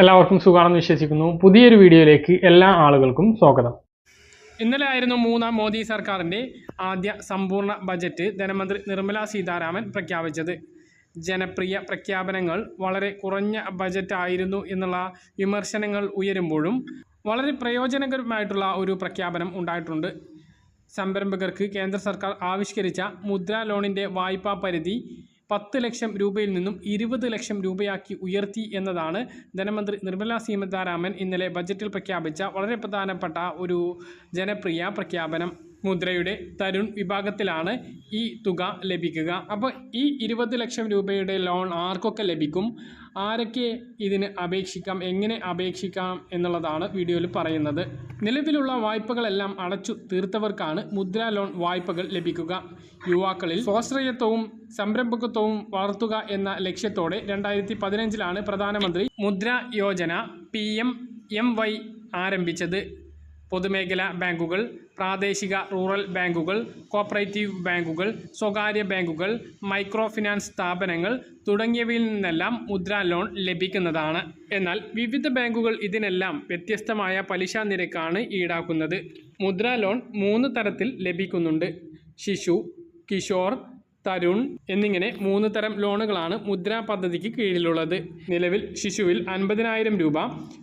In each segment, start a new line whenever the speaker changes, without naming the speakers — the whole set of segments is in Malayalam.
എല്ലാവർക്കും സുഖമാണെന്ന് വിശ്വസിക്കുന്നു. പുതിയൊരു വീഡിയോയിലേക്ക് എല്ലാ ആളുകൾക്കും സ്വാഗതം. ഇന്നലെ ആയിരുന്നു മൂന്നാം മോദി സർക്കാരിന്റെ ആദ്യ സമ്പൂർണ ബജറ്റ് ധനമന്ത്രി നിർമ്മല സീതാരാമൻ പ്രഖ്യാപിച്ചത്. ജനപ്രിയ പ്രഖ്യാപനങ്ങൾ വളരെ കുറഞ്ഞ ബജറ്റ് ആയിരുന്നു എന്നുള്ള വിമർശനങ്ങൾ ഉയരുമ്പോഴും വളരെ പ്രയോജനകരമായിട്ടുള്ള ഒരു പ്രഖ്യാപനം ഉണ്ടായിട്ടുണ്ട്. സംരംഭകർക്ക് കേന്ദ്ര സർക്കാർ ആവിഷ്കരിച്ച മുദ്രാ ലോണിന്റെ വായ്പാ പരിധി പത്ത് ലക്ഷം രൂപയിൽ നിന്നും ഇരുപത് ലക്ഷം രൂപയാക്കി ഉയർത്തി എന്നതാണ് ധനമന്ത്രി നിർമ്മല സീതാരാമൻ ഇന്നലെ ബജറ്റിൽ പ്രഖ്യാപിച്ച വളരെ പ്രധാനപ്പെട്ട ഒരു ജനപ്രിയ പ്രഖ്യാപനം. മുദ്രയുടെ തരുൺ വിഭാഗത്തിലാണ് ഈ തുക ലഭിക്കുക. അപ്പോൾ ഈ ഇരുപത് ലക്ഷം രൂപയുടെ ലോൺ ആർക്കൊക്കെ ലഭിക്കും? ആരൊക്കെ ഇതിന് അപേക്ഷിക്കാം എങ്ങനെ അപേക്ഷിക്കാം എന്നുള്ളതാണ് വീഡിയോയിൽ പറയുന്നത്. നിലവിലുള്ള വായ്പകളെല്ലാം അടച്ചു തീർത്തവർക്കാണ് മുദ്ര ലോൺ വായ്പകൾ ലഭിക്കുക. യുവാക്കളിൽ സ്വാശ്രയത്വവും സംരംഭകത്വവും വളർത്തുക എന്ന ലക്ഷ്യത്തോടെ രണ്ടായിരത്തി പതിനഞ്ചിലാണ് പ്രധാനമന്ത്രി Mudra Yojana P M M Y ആരംഭിച്ചത്. പൊതുമേഖലാ ബാങ്കുകൾ പ്രാദേശിക റൂറൽ ബാങ്കുകൾ കോപ്പറേറ്റീവ് ബാങ്കുകൾ സ്വകാര്യ ബാങ്കുകൾ മൈക്രോ ഫിനാൻസ് സ്ഥാപനങ്ങൾ തുടങ്ങിയവയിൽ നിന്നെല്ലാം മുദ്രാ ലോൺ ലഭിക്കുന്നതാണ്. എന്നാൽ വിവിധ ബാങ്കുകൾ ഇതിനെല്ലാം വ്യത്യസ്തമായ പലിശ നിരക്കാണ് ഈടാക്കുന്നത്. മുദ്രാ ലോൺ മൂന്ന് തരത്തിൽ ലഭിക്കുന്നുണ്ട്. ശിശു കിഷോർ തരുൺ എന്നിങ്ങനെ മൂന്ന് തരം ലോണുകളാണ് മുദ്രാ പദ്ധതിക്ക് കീഴിലുള്ളത്. നിലവിൽ ശിശുവിൽ അൻപതിനായിരം രൂപ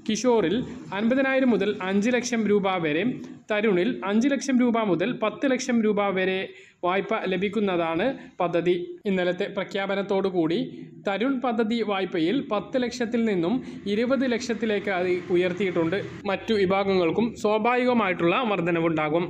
കിഷോറിൽ അൻപതിനായിരം മുതൽ അഞ്ച് ലക്ഷം രൂപ വരെ തരുണിൽ അഞ്ച് ലക്ഷം രൂപ മുതൽ പത്ത് ലക്ഷം രൂപ വരെ വായ്പ ലഭിക്കുന്നതാണ് പദ്ധതി. ഇന്നലത്തെ പ്രഖ്യാപനത്തോടു കൂടി തരുൺ പദ്ധതി വായ്പയിൽ പത്ത് ലക്ഷത്തിൽ നിന്നും ഇരുപത് ലക്ഷത്തിലേക്ക് അത് ഉയർത്തിയിട്ടുണ്ട്. മറ്റു വിഭാഗങ്ങൾക്കും സ്വാഭാവികമായിട്ടുള്ള വർധനവുണ്ടാകും.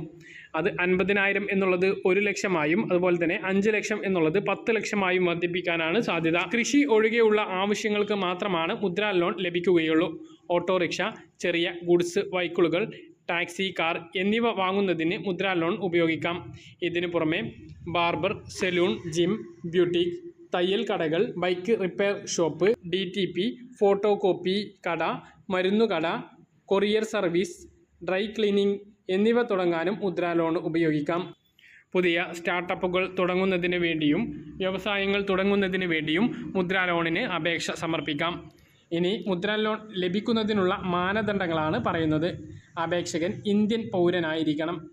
അത് അൻപതിനായിരം എന്നുള്ളത് ഒരു ലക്ഷമായും അതുപോലെ തന്നെ അഞ്ച് ലക്ഷം എന്നുള്ളത് പത്ത് ലക്ഷമായും വർദ്ധിപ്പിക്കാനാണ് സാധ്യത. കൃഷി ഒഴികെയുള്ള ആവശ്യങ്ങൾക്ക് മാത്രമാണ് മുദ്രാ ലോൺ ലഭിക്കുകയുള്ളൂ. ഓട്ടോറിക്ഷ ചെറിയ ഗുഡ്സ് വൈക്കിളുകൾ ടാക്സി കാർ എന്നിവ വാങ്ങുന്നതിന് മുദ്രാ ലോൺ ഉപയോഗിക്കാം. ഇതിനു പുറമെ ബാർബർ സെലൂൺ ജിം ബ്യൂട്ടിക് തയ്യൽ കടകൾ bike repair shop D T P photocopy കട മരുന്നുകട കൊറിയർ സർവീസ് ഡ്രൈ ക്ലീനിംഗ് എന്നിവ തുടങ്ങാനും മുദ്രാ ലോൺ ഉപയോഗിക്കാം. പുതിയ സ്റ്റാർട്ടപ്പുകൾ തുടങ്ങുന്നതിന് വേണ്ടിയും വ്യവസായങ്ങൾ തുടങ്ങുന്നതിന് വേണ്ടിയും മുദ്രാ ലോണിന് അപേക്ഷ സമർപ്പിക്കാം. ഇനി മുദ്രാ ലോൺ ലഭിക്കുന്നതിനുള്ള മാനദണ്ഡങ്ങളാണ് പറയുന്നത്. അപേക്ഷകൻ ഇന്ത്യൻ പൗരനായിരിക്കണം.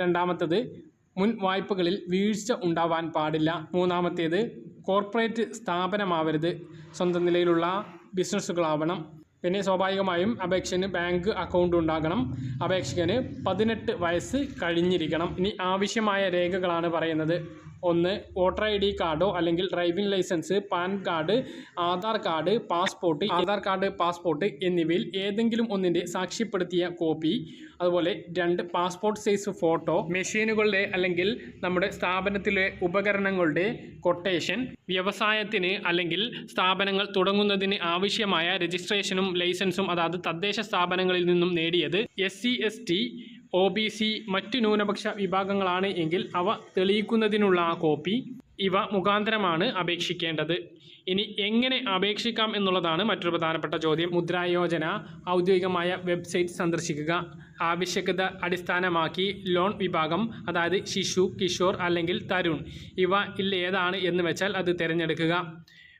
രണ്ടാമത്തത് മുൻ വായ്പകളിൽ വീഴ്ച ഉണ്ടാവാൻ പാടില്ല. മൂന്നാമത്തേത് കോർപ്പറേറ്റ് സ്ഥാപനമാവരുത്. സ്വന്തം നിലയിലുള്ള ബിസിനസ്സുകളാവണം. പിന്നെ സ്വാഭാവികമായും അപേക്ഷന് ബാങ്ക് അക്കൗണ്ട് ഉണ്ടാകണം. അപേക്ഷകന് പതിനെട്ട് വയസ്സ് കഴിഞ്ഞിരിക്കണം. ഇനി ആവശ്യമായ രേഖകളാണ് പറയുന്നത്. ഒന്ന് വോട്ടർ ഐ ഡി കാർഡോ അല്ലെങ്കിൽ driving licence PAN card Aadhaar card passport Aadhaar card passport എന്നിവയിൽ ഏതെങ്കിലും ഒന്നിന്റെ സാക്ഷ്യപ്പെടുത്തിയ കോപ്പി അതുപോലെ രണ്ട് പാസ്പോർട്ട് സൈസ് ഫോട്ടോ മെഷീനുകളുടെ അല്ലെങ്കിൽ നമ്മുടെ സ്ഥാപനത്തിലെ ഉപകരണങ്ങളുടെ കൊട്ടേഷൻ വ്യവസായത്തിന് അല്ലെങ്കിൽ സ്ഥാപനങ്ങൾ തുടങ്ങുന്നതിന് ആവശ്യമായ രജിസ്ട്രേഷനും ലൈസൻസും അതായത് തദ്ദേശ സ്ഥാപനങ്ങളിൽ നിന്നും നേടിയത് S C O B C മറ്റു ന്യൂനപക്ഷ വിഭാഗങ്ങളാണ് എങ്കിൽ അവ തെളിയിക്കുന്നതിനുള്ള കോപ്പി ഇവ മുഖാന്തരമാണ് അപേക്ഷിക്കേണ്ടത്. ഇനി എങ്ങനെ അപേക്ഷിക്കാം എന്നുള്ളതാണ് മറ്റൊരു പ്രധാനപ്പെട്ട ചോദ്യം. മുദ്രായോജന ഔദ്യോഗികമായ വെബ്സൈറ്റ് സന്ദർശിക്കുക ആവശ്യകത അടിസ്ഥാനമാക്കി ലോൺ വിഭാഗം അതായത് ശിശു കിഷോർ അല്ലെങ്കിൽ തരുൺ ഇവ ഇല്ല ഏതാണ് എന്ന് വെച്ചാൽ അത് തിരഞ്ഞെടുക്കുക.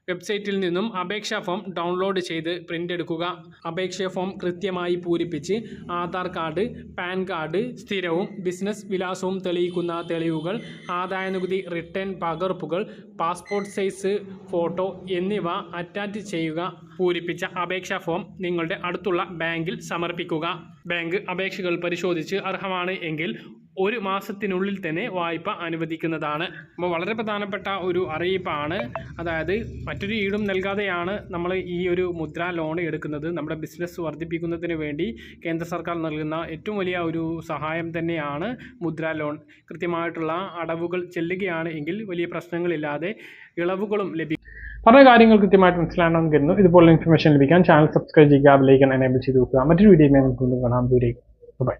വെബ്സൈറ്റിൽ നിന്നും അപേക്ഷാ ഫോം ഡൗൺലോഡ് ചെയ്ത് പ്രിന്റ് എടുക്കുക അപേക്ഷാ ഫോം കൃത്യമായി പൂരിപ്പിച്ച് ആധാർ കാർഡ് പാൻ കാർഡ് സ്ഥിരവും ബിസിനസ് വിലാസവും തെളിയിക്കുന്ന തെളിവുകൾ ആദായനികുതി റിട്ടേൺ പകർപ്പുകൾ പാസ്പോർട്ട് സൈസ് ഫോട്ടോ എന്നിവ അറ്റാച്ച് ചെയ്യുക. പൂരിപ്പിച്ച അപേക്ഷാ ഫോം നിങ്ങളുടെ അടുത്തുള്ള ബാങ്കിൽ സമർപ്പിക്കുക. ബാങ്ക് അപേക്ഷകൾ പരിശോധിച്ച് അർഹമാണ് എങ്കിൽ ഒരു മാസത്തിനുള്ളിൽ തന്നെ വായ്പ അനുവദിക്കുന്നതാണ്. അപ്പോൾ വളരെ പ്രധാനപ്പെട്ട ഒരു അറിയിപ്പാണ്. അതായത് മറ്റൊരു ഈടും നൽകാതെയാണ് നമ്മൾ ഈ ഒരു മുദ്ര ലോൺ എടുക്കുന്നത്. നമ്മുടെ ബിസിനസ് വർദ്ധിപ്പിക്കുന്നതിന് വേണ്ടി കേന്ദ്ര സർക്കാർ നൽകുന്ന ഏറ്റവും വലിയ ഒരു സഹായം തന്നെയാണ് മുദ്ര ലോൺ. കൃത്യമായിട്ടുള്ള അടവുകൾ ചെല്ലുകയാണ് എങ്കിൽ വലിയ പ്രശ്നങ്ങളില്ലാതെ ഇളവുകളും ലഭിക്കും പറഞ്ഞ കാര്യങ്ങൾ കൃത്യമായിട്ട് മനസ്സിലാണെന്ന് കരുതുന്നു. ഇതുപോലെ ഇൻഫർമേഷൻ ലഭിക്കാൻ ചാനൽ സബ്സ്ക്രൈബ് ചെയ്യുക ബെലൈക്കൻ എനേബിൾ ചെയ്ത് നോക്കുക മറ്റൊരു വീഡിയോ കാണാം. ദൂരേക്ക് ബൈ